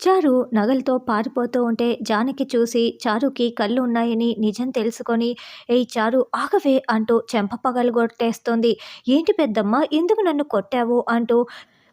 చారు నగలతో పారిపోతూ ఉంటే జానకి చూసి చారుకి కళ్ళు ఉన్నాయని నిజం తెలుసుకొని ఏ చారు ఆగవే అంటూ చెంప పగలగొట్టేస్తుంది ఏంటి పెద్దమ్మ ఎందుకు నన్ను కొట్టావు? అంటూ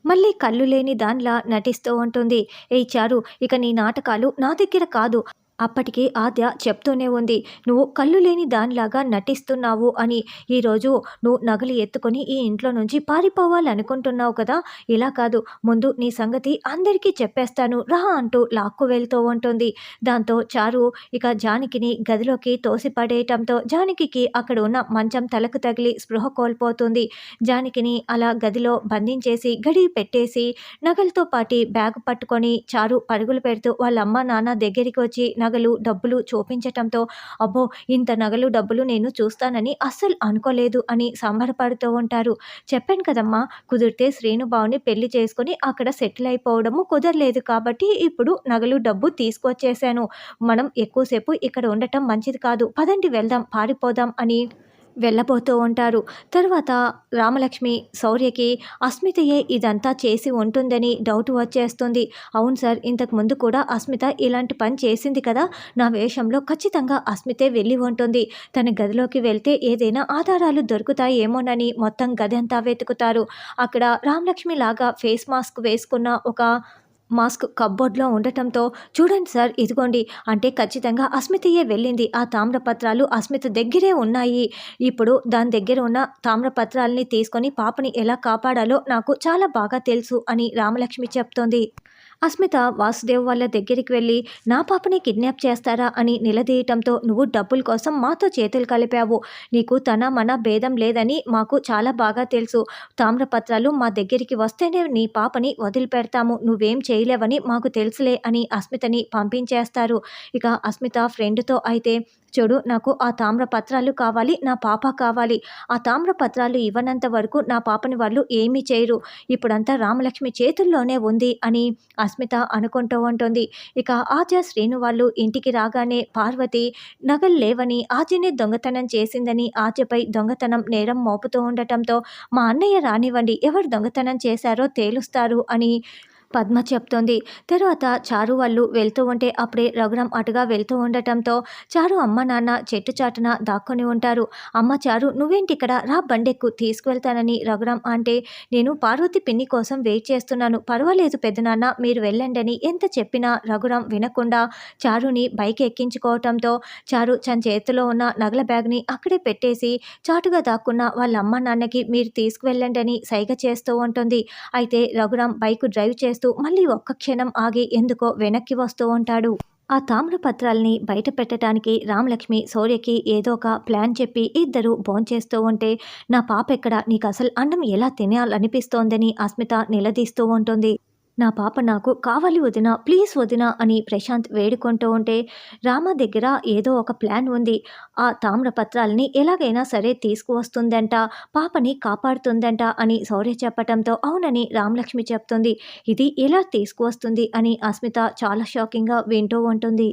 మళ్ళీ కళ్ళు లేని దానిలా నటిస్తూ ఉంటుంది. ఏ చారు ఇక నీ నాటకాలు నా దగ్గర కాదు. అప్పటికి ఆద్య చెప్తూనే ఉంది నువ్వు కళ్ళు లేని దానిలాగా నటిస్తున్నావు అని. ఈరోజు నువ్వు నగలు ఎత్తుకొని ఈ ఇంట్లో నుంచి పారిపోవాలనుకుంటున్నావు కదా? ఇలా కాదు ముందు నీ సంగతి అందరికీ చెప్పేస్తాను. రా అంటూ లాక్కు వెళ్తూ ఉంటుంది. దాంతో చారు ఇక జానకిని గదిలోకి తోసిపడేయటంతో జానకి అక్కడ ఉన్న మంచం తలకు తగిలి స్పృహ కోల్పోతుంది. జానకిని అలా గదిలో బంధించేసి గడి పెట్టేసి నగలతో పాటి బ్యాగ్ పట్టుకొని చారు పరుగులు పెడుతూ వాళ్ళ అమ్మ నాన్న దగ్గరికి వచ్చి నగలు డబ్బులు చూపించటంతో అబ్బో ఇంత నగలు డబ్బులు నేను చూస్తానని అస్సలు అనుకోలేదు అని సంబరపడుతూ ఉంటారు. చెప్పాను కదమ్మా కుదిరితే శ్రీనుబావుని పెళ్ళి చేసుకొని అక్కడ సెటిల్ అయిపోవడము కుదరలేదు కాబట్టి ఇప్పుడు నగలు డబ్బు తీసుకొచ్చేసాను మనం ఎక్కువసేపు ఇక్కడ ఉండటం మంచిది కాదు. పదండి వెళ్దాం పారిపోదాం అని వెళ్ళబోతూ ఉంటారు. తర్వాత రామలక్ష్మి శౌర్యకి అస్మితయే ఇదంతా చేసి ఉంటుందని డౌట్ వచ్చేస్తుంది. అవును సార్ ఇంతకు ముందు కూడా అస్మిత ఇలాంటి పని చేసింది కదా? నా వేషంలో ఖచ్చితంగా అస్మితే వెళ్ళి ఉంటుంది. తన గదిలోకి వెళ్తే ఏదైనా ఆధారాలు దొరుకుతాయేమోనని మొత్తం గది అంతా వెతుకుతారు. అక్కడ రామలక్ష్మి లాగా ఫేస్ మాస్క్ వేసుకున్న ఒక మాస్క్ కబ్బోర్డ్లో ఉండటంతో చూడండి సార్ ఇదిగోండి. అంటే ఖచ్చితంగా అస్మితయే వెళ్ళింది. ఆ తామ్రపత్రాలు అస్మిత దగ్గరే ఉన్నాయి. ఇప్పుడు దాని దగ్గర ఉన్న తామ్రపత్రాలని తీసుకొని పాపని ఎలా కాపాడాలో నాకు చాలా బాగా తెలుసు అని రామలక్ష్మి చెప్తోంది. అస్మిత వాసుదేవ్ వాళ్ళ దగ్గరికి వెళ్ళి నా పాపని కిడ్నాప్ చేస్తారా అని నిలదీయటంతో నువ్వు డబ్బుల కోసం మాతో చేతులు కలిపావు. నీకు తన మన భేదం లేదని మాకు చాలా బాగా తెలుసు. తామ్రపత్రాలు మా దగ్గరికి వస్తేనే నీ పాపని వదిలిపెడతాము. నువ్వేం చేయలేవని మాకు తెలుసులే అని అస్మితని పంపించేస్తారు. ఇక అస్మిత ఫ్రెండ్తో అయితే చూడు నాకు ఆ తామ్ర పత్రాలు కావాలి నా పాప కావాలి. ఆ తామ్ర పత్రాలు ఇవ్వనంత వరకు నా పాపని వాళ్ళు ఏమీ చేయరు. ఇప్పుడంతా రామలక్ష్మి చేతుల్లోనే ఉంది అని అస్మిత అనుకుంటూ ఉంటుంది. ఇక ఆద్య శ్రీను వాళ్ళు ఇంటికి రాగానే పార్వతి నగలు లేవని ఆద్యని దొంగతనం చేసిందని ఆద్యపై దొంగతనం నేరం మోపుతూ ఉండటంతో మా అన్నయ్య రానివ్వండి ఎవరు దొంగతనం చేశారో తేలుస్తారు అని పద్మ చెప్తోంది. తర్వాత చారు వాళ్ళు వెళ్తూ ఉంటే అప్పుడే రఘురాం అటుగా వెళ్తూ ఉండటంతో చారు అమ్మ నాన్న చెట్టు చాటున దాక్కొని ఉంటారు. అమ్మ చారు నువ్వేంటి ఇక్కడ రా బండెక్కు తీసుకువెళ్తానని రఘురాం అంటే నేను పార్వతి పిన్ని కోసం వెయిట్ చేస్తున్నాను. పర్వాలేదు పెద్దనాన్న మీరు వెళ్ళండి అని ఎంత చెప్పినా రఘురాం వినకుండా చారుని బైక్ ఎక్కించుకోవటంతో చారు తన చేతిలో ఉన్న నగల బ్యాగ్ని అక్కడే పెట్టేసి చాటుగా దాక్కున్న వాళ్ళ అమ్మ నాన్నకి మీరు తీసుకువెళ్ళండి అని సైగ చేస్తూ ఉంటుంది. అయితే రఘురాం బైక్ డ్రైవ్ చేస్తూ చేస్తూ మళ్ళీ ఒక్క క్షణం ఆగి ఎందుకో వెనక్కి వస్తూ ఉంటాడు. ఆ తామ్రపత్రాల్ని బయట పెట్టడానికి రామలక్ష్మి సూర్యకి ఏదో ఒక ప్లాన్ చెప్పి ఇద్దరు భోంచేస్తూ ఉంటే నా పాప ఎక్కడ నీకు అసలు అన్నం ఎలా తినాలనిపిస్తోందని అస్మిత నిలదీస్తూ ఉంటుంది. నా పాప నాకు కావాలి వదిన ప్లీజ్ వదిన అని ప్రశాంత్ వేడుకుంటూ ఉంటే రామ దగ్గర ఏదో ఒక ప్లాన్ ఉంది. ఆ తామ్రపత్రాలని ఎలాగైనా సరే తీసుకువస్తుందంట పాపని కాపాడుతుందంట అని శౌర్య చెప్పటంతో అవునని రామలక్ష్మి చెప్తుంది. ఇది ఎలా తీసుకువస్తుంది అని అస్మిత చాలా షాకింగ్గా వింటూ ఉంటుంది.